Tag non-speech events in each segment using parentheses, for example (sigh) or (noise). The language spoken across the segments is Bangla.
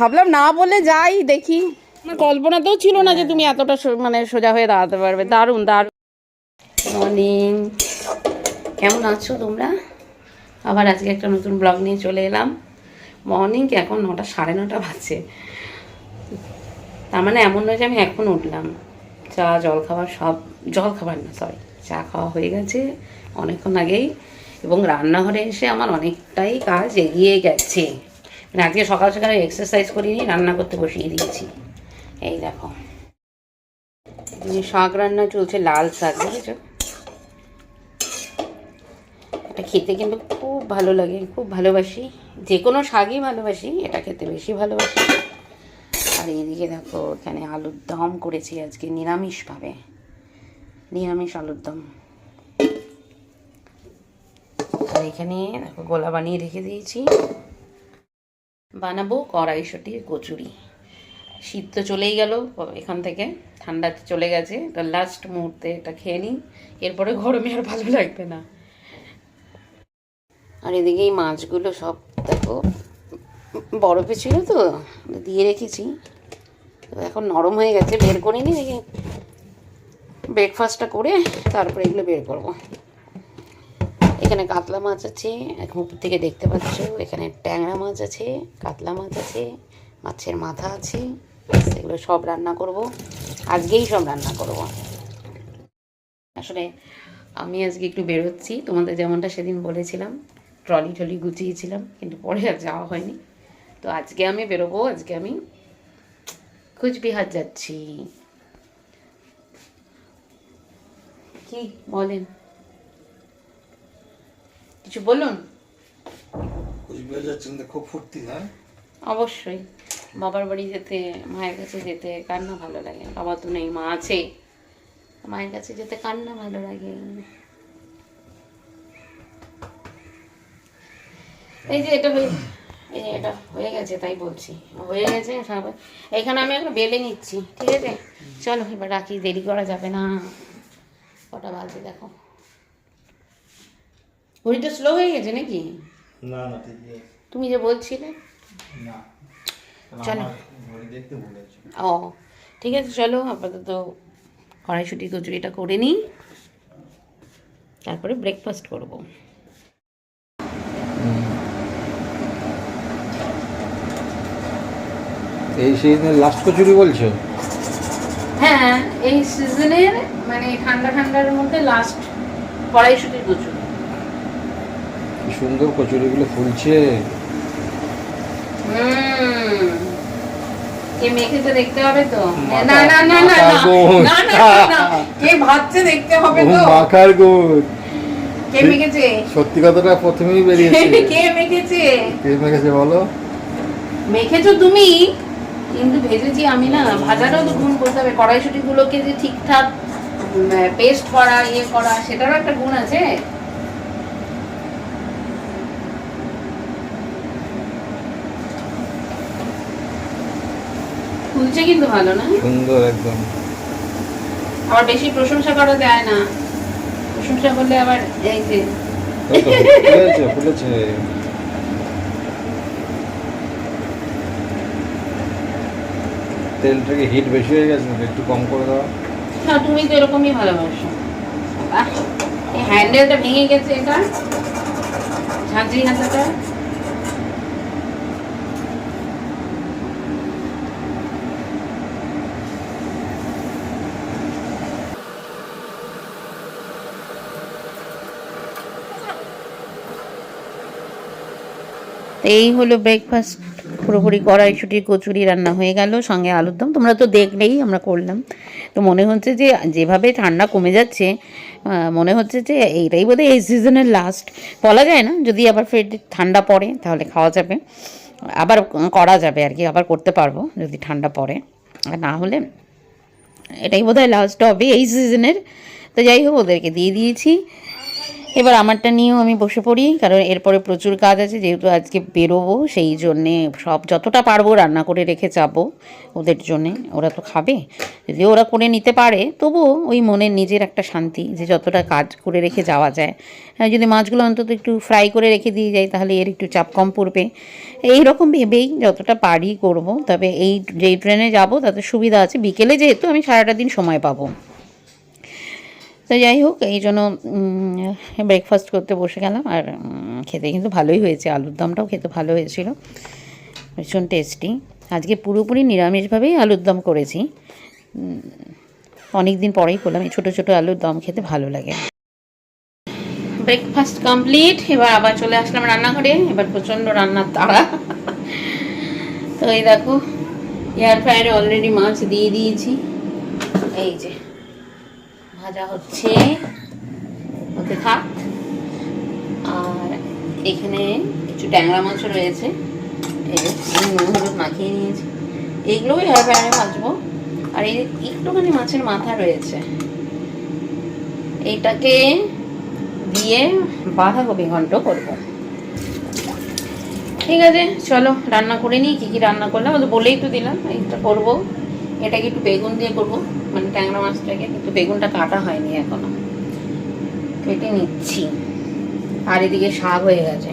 ভাবলাম না বলে যাই দেখি। কল্পনাতেও ছিল না যে তুমি এতটা সো- মানে সোজা হয়ে দাঁড়াতে পারবে। দারুণ দারুণ। মর্নিং কেমন আছো তোমরা? আবার আজকে একটা নতুন ব্লগ নিয়ে চলে এলাম। মর্নিং কি এখন নটা সাড়ে নটা বাজছে। তার মানে এমন নয় যে আমি এখন উঠলাম। চা জল খাবার সব জল খাবার না সরি চা খাওয়া হয়ে গেছে অনেকক্ষণ আগেই। এবং রান্নাঘরে এসে আমার অনেকটাই কাজ এগিয়ে গেছে। মানে আজকে সকাল সকালে এক্সারসাইজ করিনি রান্না করতে বসিয়ে দিয়েছি। এই দেখো। শাক রান্না চলছে, লাল শাক, বুঝেছ? এটা খেতে কিন্তু খুব ভালো লাগে, খুব ভালোবাসি। যে কোনো শাকই ভালোবাসি, এটা খেতে বেশি ভালোবাসি। আর এদিকে দেখো, এখানে আলুর দম করেছি আজকে নিরামিষভাবে। নিরামিষ আলুর দম। আর এখানে দেখো, গোলা বানিয়ে রেখে দিয়েছি। বানাবো কড়াইশুটির কচুরি। শীত তো চলেই গেল, এখান থেকে ঠান্ডা চলে গেছে। তো লাস্ট মুহূর্তে এটা খেয়ে নিই, এরপরে গরমে আর ভালো লাগবে না। আর এদিকে এই মাছগুলো সব দেখো, বরফে ছিল তো, দিয়ে রেখেছি। তো এখন নরম হয়ে গেছে, বের করিনি দেখি ব্রেকফাস্টটা করে তারপরে এগুলো বের করব। এখানে কাতলা মাছ আছে এখন উপর থেকে দেখতে পাচ্ছ, এখানে ট্যাংরা মাছ আছে, কাতলা মাছ আছে, মাছের মাথা আছে সেগুলো সব রান্না করব, আজকেই সব রান্না করব। আসলে আমি আজকে একটু বেরোচ্ছি, তোমাদের যেমনটা সেদিন বলেছিলাম, ট্রলি ট্রলি গুছিয়েছিলাম, কিন্তু পরে আর যাওয়া হয়নি। তো আজকে আমি বেরোবো, আজকে আমি কুচবিহার যাচ্ছি। কি বলেন? কিছু বলুন? খুব ফুর্তি হ্যাঁ? অবশ্যই। বাবার বাড়ি যেতে মায়ের কাছে যেতে কার না ভালো লাগে। বাবা তো নেই মা আছে। মায়ের কাছে যেতে কার না ভালো লাগে। এই যে এটা হয়ে এই যে এটা হয়ে গেছে তাই বলছি। হয়ে গেছে সব। এখানে আমি এখন বেলে নিচ্ছি ঠিক আছে? চলো এবার রাখি দেরি করা যাবে না। কটা বাজে দেখো। ঘড়িটা স্লো হয়ে গেছে নাকি? না না তুমি যে বলছিলে? না। চলো। ও ঠিক আছে চলো আপাতত কড়াইশুটি কচুরিটা করে নিই। তারপরে ব্রেকফাস্ট করব। এই সিজনের লাস্ট কচুরি বলছো? হ্যাঁ এই সিজনের মানে ঠান্ডা ঠান্ডার মধ্যে লাস্ট কড়াইশুটির কচুরি। সুন্দর কচুরিগুলো ফুলছে। হুম। কে মেখেছে দেখতে হবে তো। না না না না মাথার না। গোল। না না না, না। কে ভাবছে দেখতে হবে তো। মাখার গুড় কে মেখেছে? সত্যি কথাটা প্রথমেই বেরিয়েছে। (laughs) কে মেখেছে? কে মেখেছে বলো? মেখেছো তুমি? কিন্তু ভেজেছি আমি না। তো গুণ করতে হবে। কড়াইশুটি গুলোকে যে ঠিকঠাক পেস্ট করা ইয়ে করা সেটারও একটা গুণ আছে। ফুলছে কিন্তু ভালো না? সুন্দর একদম। আবার বেশি প্রশংসা করা যায় না। প্রশংসা করলে আবার এই যে। (laughs) ফুলেছে ফুলেছে। তেলটাকে হিট বেশি হয়ে গেছে একটু কম করে দাও। না তুমি তো এরকমই ভালোবাসো। এই হ্যান্ডেলটা ভেঙে গেছে এটা। ঝাঁঝরি হাতাটা। এই হলো ব্রেকফাস্ট পুরোপুরি কড়াইশুটির কচুরি রান্না হয়ে গেল, সঙ্গে আলুর দম। তোমরা তো দেখলেই আমরা করলাম। তো মনে হচ্ছে যে, যেভাবে ঠান্ডা কমে যাচ্ছে মনে হচ্ছে যে এইটাই বোধহয় এই সিজনের লাস্ট বলা যায় না, যদি আবার ফের ঠান্ডা পড়ে, তাহলে খাওয়া যাবে। আবার করা যাবে আর কি, আবার করতে পারব, যদি ঠান্ডা পড়ে। আর না হলে এটাই বোধহয় লাস্ট হবে এই সিজনের তো যাই হোক, ওদেরকে দিয়ে দিয়েছি। এবার আমারটা নিয়েও আমি বসে পড়ি, কারণ এরপরে প্রচুর কাজ আছে, যেহেতু আজকে বেরোবো, সেই জন্যে সব যতটা পারব রান্না করে রেখে যাব ওদের জন্যে। ওরা তো খাবে। যদি ওরা করে নিতে পারে, তবুও ওই মনের নিজের একটা শান্তি যে যতটা কাজ করে রেখে যাওয়া যায়। যদি মাছগুলো অন্তত একটু ফ্রাই করে রেখে দিয়ে যাই, তাহলে এর একটু চাপ কম পড়বে। এই রকম ভেবেই যতটা পারি করব, তবে এই যেই ট্রেনে যাব, তাতে সুবিধা আছে। বিকেলে যেহেতু আমি সারাটা দিন সময় পাবো। তো যাই হোক, এই জন্য ব্রেকফাস্ট করতে বসে গেলাম আর খেতে কিন্তু ভালোই হয়েছে। আলুর দমটাও খেতে ভালো হয়েছিল। ভীষণ টেস্টি আজকে পুরোপুরি নিরামিষভাবেই আলুর দম করেছি। অনেক দিন পরেই করলাম। এই ছোটো ছোটো আলুর দম খেতে ভালো লাগে। ব্রেকফাস্ট কমপ্লিট এবার আবার চলে আসলাম রান্নাঘরে। এবার প্রচণ্ড রান্নার তাড়া। তো এই দেখো এয়ার ফ্রায়ারে অলরেডি মাছ দিয়ে দিয়েছি। এই যে। ভাজা হচ্ছে। ওতে থাক আর এখানে কিছু ট্যাংরা মাছও রয়েছে। হলুদ মাখিয়ে নিয়েছি। এইগুলোও এয়ার ফ্রায়ারে ভাজবো। আর এই একটুখানি মাছের মাথা রয়েছে। এইটাকে দিয়ে বাঁধাকপি ঘন্ট করব। ঠিক আছে, চলো রান্না করে নিই, কী কী রান্না করলাম। বলেই তো দিলাম, এইটা করব। এটাকে একটু বেগুন দিয়ে করব। মানে ট্যাংরা মাছটাকে, কিন্তু বেগুনটা কাটা হয়নি এখনও। কেটে নিচ্ছি। আর এদিকে শাক হয়ে গেছে।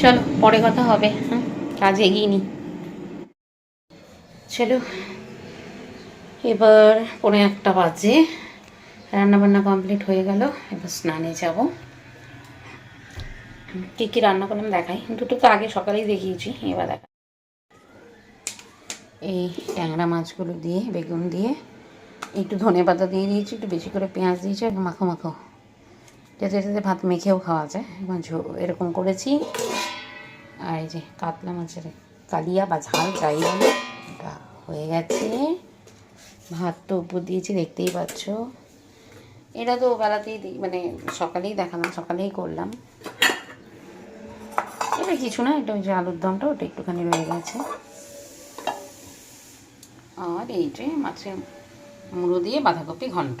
চলো, পরে কথা হবে হ্যাঁ? কাজ এগিয়ে নি। চলো, এবার পনেরো একটা বাজে। রান্না বান্না কমপ্লিট হয়ে গেল, এবার স্নানে যাব। কী কী রান্না করলাম দেখাই। দুটো তো আগে সকালেই দেখিয়েছি, এবার দেখা এই ট্যাংরা মাছগুলো দিয়ে, বেগুন দিয়ে একটু ধনে পাতা দিয়ে দিয়েছি, একটু বেশি করে পেঁয়াজ দিয়েছি একটু মাখো মাখো। যাতে যাতে ভাত মেখেও খাওয়া যায়। ঝো- এরকম করেছি। আর এই যে কাতলা মাছের কালিয়া বা ঝাল, যাই বলে, এটা হয়ে গেছে। ভাত তো উপর দিয়েছি, দেখতেই পাচ্ছ। এটা তো বেলাতেই মানে সকালেই দেখালাম, সকালেই করলাম। এটা কিছু না, এটা ওই যে আলুর দমটা, ওটা একটুখানি রয়ে গেছে। আর এই যে মাছের মুড়ো দিয়ে বাঁধাকপি ঘন্ট।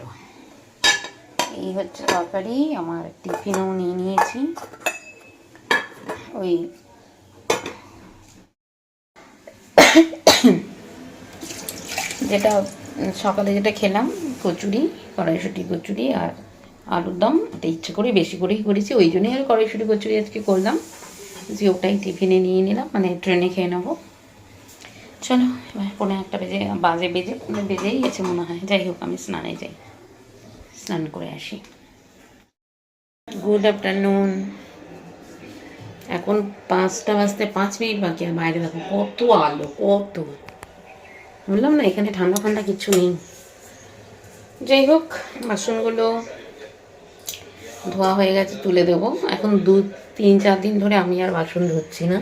এই হচ্ছে তরকারি, আমার টিফিনও নিয়ে নিয়েছি। ওই যেটা সকালে যেটা খেলাম, কচুরি, কড়াইশুটি কচুরি আর আলুর দম। ওটা ইচ্ছে করে বেশি করেই করেছি, ওই জন্যই আর কড়াইশুটি কচুরি আজকে করলাম। যে ওটাই টিফিনে নিয়ে নিলাম মানে ট্রেনে খেয়ে নেব। চলো, এবার পনেরো একটা বেজে, বাজে বেজে বেজেই গেছে মনে হয়। যাই হোক, আমি স্নানে যাই। স্নান করে আসি। গুড আফটারনুন এখন পাঁচটা বাজতে পাঁচ মিনিট বাকি, আর বাইরে দেখো কত আলো, কত। বললাম না, এখানে ঠান্ডা ঠান্ডা কিছু নেই। যাই হোক, বাসনগুলো ধোয়া হয়ে গেছে, তুলে দেবো। এখন দু, তিন, চার দিন ধরে আমি আর বাসন ধুচ্ছি না।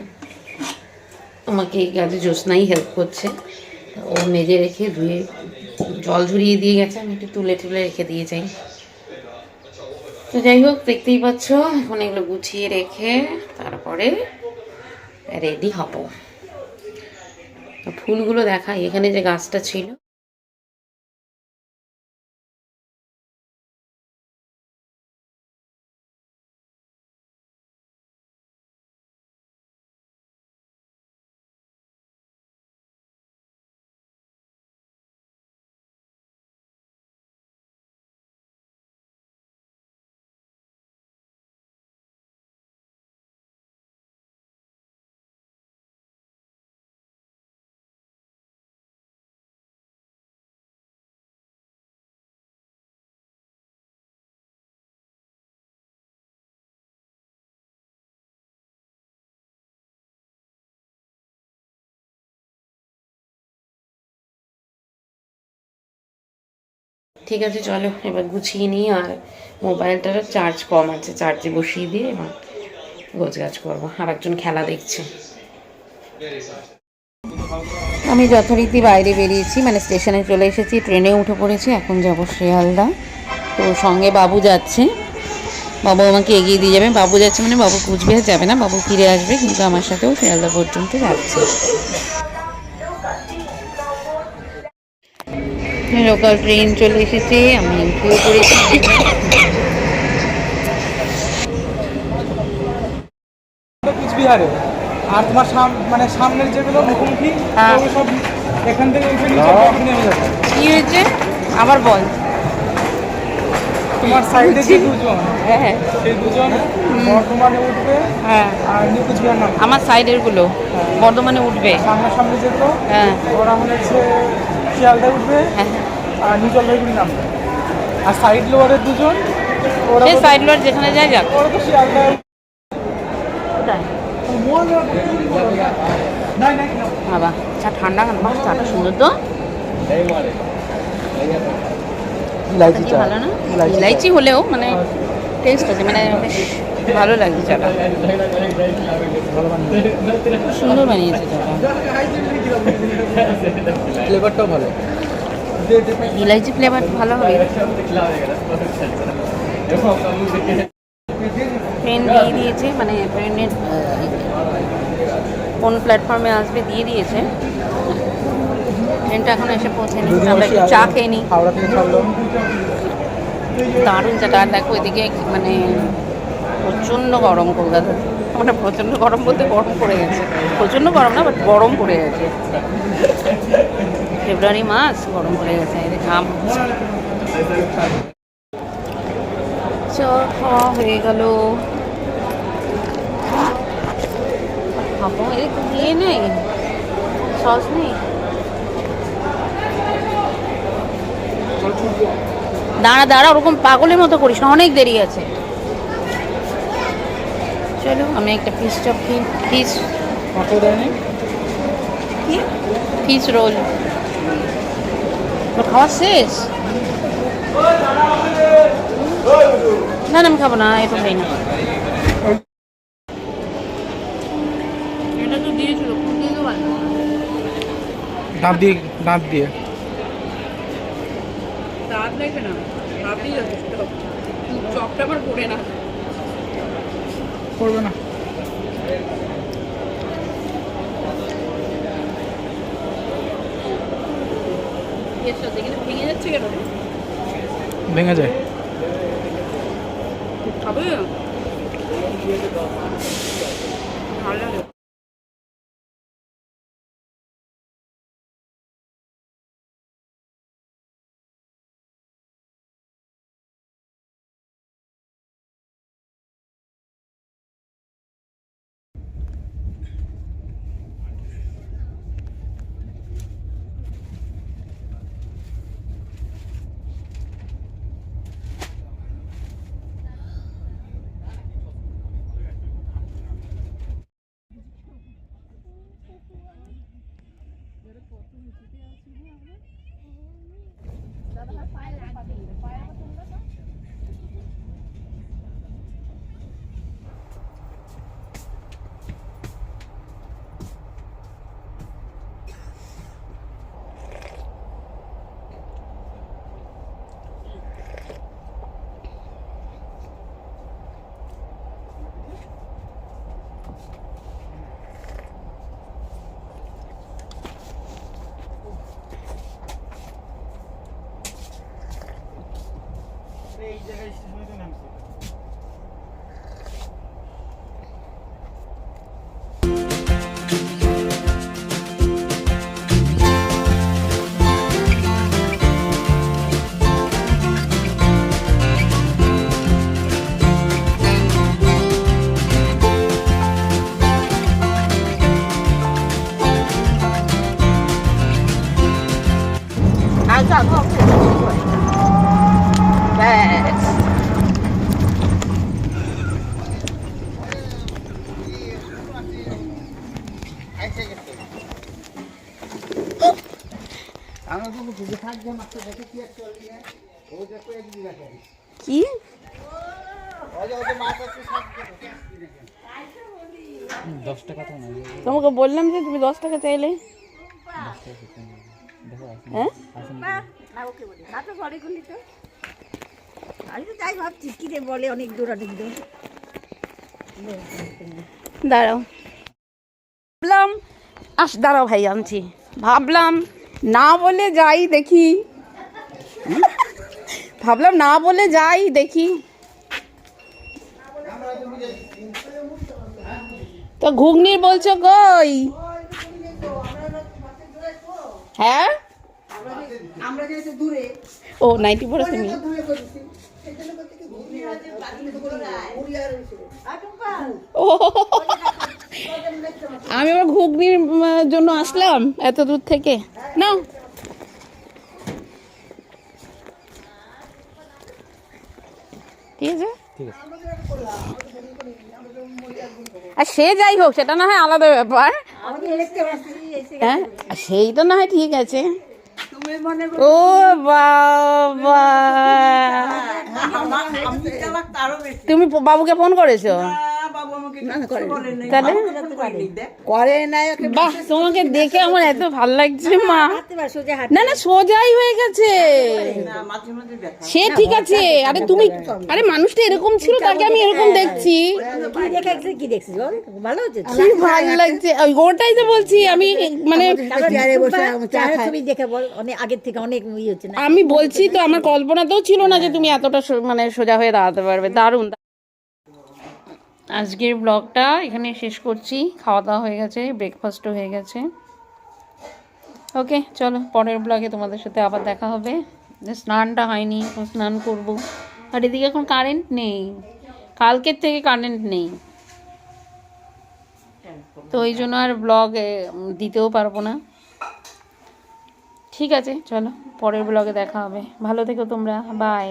আমাকে এই কাজে জ্যোৎস্নাই হেল্প করছে। ও মেজে রেখে ধুয়ে জল ঝরিয়ে দিয়ে গেছে, আমি একটু তুলে তুলে রেখে দিয়ে যাই। তো যাই হোক, দেখতেই পাচ্ছ, এখন এগুলো গুছিয়ে রেখে তারপরে রেডি হব। তো ফুলগুলো দেখাই, এখানে যে গাছটা ছিল। ঠিক আছে, চলো, এবার গুছিয়ে নিই আর মোবাইলটার চার্জ কম আছে চার্জে বসিয়ে দিয়ে এবার গাছ করব। আর একজন খেলা দেখছে। আমি যথারীতি বাইরে বেরিয়েছি মানে স্টেশনে চলে এসেছি, ট্রেনে উঠে পড়েছি, এখন যাব শিয়ালদা। তো সঙ্গে বাবু যাচ্ছে। বাবু আমাকে এগিয়ে দিয়ে যাবে। বাবু যাচ্ছে মানে বাবু কুচবিহার যাবে না, বাবু ফিরে আসবে, কিন্তু আমার সাথেও শিয়ালদা পর্যন্ত যাচ্ছে। লোকাল ট্রেন চলে এসেছে আমি এন্ট্রিও করেছি। আর তোমার মানে সামনের যেগুলো মুখোমুখি হ্যাঁ। সব এখান থেকে এখানে কি হয়েছে? আবার বল। তোমার সাইডে যে দুজন হ্যাঁ, হ্যাঁ।, হ্যাঁ বর্ধমানে উঠবে আর আমার সাইডেরগুলো বর্ধমানে উঠবে। সামনাসামনি যেত হ্যাঁ। ওরা হচ্ছে শিয়ালদা উঠবে। হ্যাঁ আর নিউ জলপাইগুড়ি নামবে। আর সাইড লোয়ারের দুজন ওরা সাইড লোয়ার যেখানে যায় যাক। ওরা তো শিয়ালদা নাই নাই না বাবা চা ঠান্ডা কেন? বাহ চাটা সুন্দর তো। ইলাইচি ভালো না? ইলাইচি হলেও মানে টেস্ট আছে। মানে বেশ ভালো লাগছে চাটা। খুব সুন্দর বানিয়েছে চাটা। ফ্লেভারটাও ভালো। ইলাইচি ফ্লেভার ভালো হবে। ট্রেন দিয়ে দিয়েছে মানে ট্রেনের কোন প্ল্যাটফর্মে আসবে দিয়ে দিয়েছে। ট্রেনটা এখন এসে পৌঁছেনি। আমরা একটু চা খেয়ে নিই। দারুণ চাটা। আর দেখো এদিকে মানে প্রচণ্ড গরম কলকাতা মানে প্রচণ্ড গরম বলতে গরম পড়ে গেছে। প্রচণ্ড গরম না বাট গরম পড়ে গেছে। ফেব্রুয়ারি মাস, গরম পড়ে গেছে এদের ঘাম হয়ে গেল। খাব নেই সস নেই? দাঁড়া দাঁড়া, ওরকম পাগলের মতো করিস অনেক দেরি আছে। চলো আমি একটা পিস চপ কত দেয়নি পিস রোল খাওয়া শেষ? না না আমি খাব না এটা খাই না? দাঁত দিয়ে দাঁত দিয়ে। দাঁত লাগবে না ভাবতেই যথেষ্ট। চপটা আবার পড়ে না। করবে না এর সাথে কিন্তু ভেঙে যাচ্ছে কেন রে? ভেঙে যায় খাবে ভালো লাগে আচ্ছা কি? তোমাকে বললাম যে তুমি দশ টাকা চাইলে। হ্যাঁ? দাঁড়াও। ভাবলাম, আস, দাঁড়াও ভাই, আনছি। ভাবলাম, না বলে যাই দেখি। ভাবলাম না বলে যাই, দেখি। তো ঘুগনির বলছো কই? হ্যাঁ? আমরা ও ও, আমি আবার ঘুগনির জন্য আসলাম, এত দূর থেকে। না ঠিক আছে? আর সে যাই হোক সেটা না হয় আলাদা ব্যাপার। হ্যাঁ? সেই তো না হয় ঠিক আছে। তুমি ও বাবা। তুমি বাবুকে ফোন করেছ? তাহলে করে নাই বাহ তোমাকে দেখে আমার এত ভালো লাগছে মা হাঁটতে পারে সোজা হাঁট না না সোজাই হয়ে গেছে সে ঠিক আছে আরে তুমি আরে মানুষটা এরকম ছিল তাকে আমি এরকম দেখছি কি দেখেছিস কি দেখছিস বল ভালো হচ্ছে তো? কি ভালো লাগছে ওটাই তো বলছি আমি মানে তারপর চেহারা ছবি দেখে বল অনেক আগের থেকে অনেক ইয়ে হচ্ছে আমি বলছি তো আমার কল্পনাতেও ছিল না যে তুমি এতটা সো- মানে সোজা হয়ে দাঁড়াতে পারবে দারুণ আজকের ব্লগটা এখানে শেষ করছি। খাওয়া দাওয়া হয়ে গেছে ব্রেকফাস্টও হয়ে গেছে। ওকে চলো, পরের ব্লগে তোমাদের সাথে আবার দেখা হবে। স্নানটা হয়নি স্নান করব। আর এদিকে এখন কারেন্ট নেই। কালকের থেকে কারেন্ট নেই। তো ওই জন্য আর ব্লগ দিতেও পারব না। ঠিক আছে, চলো, পরের ব্লগে দেখা হবে। ভালো থেকো তোমরা বাই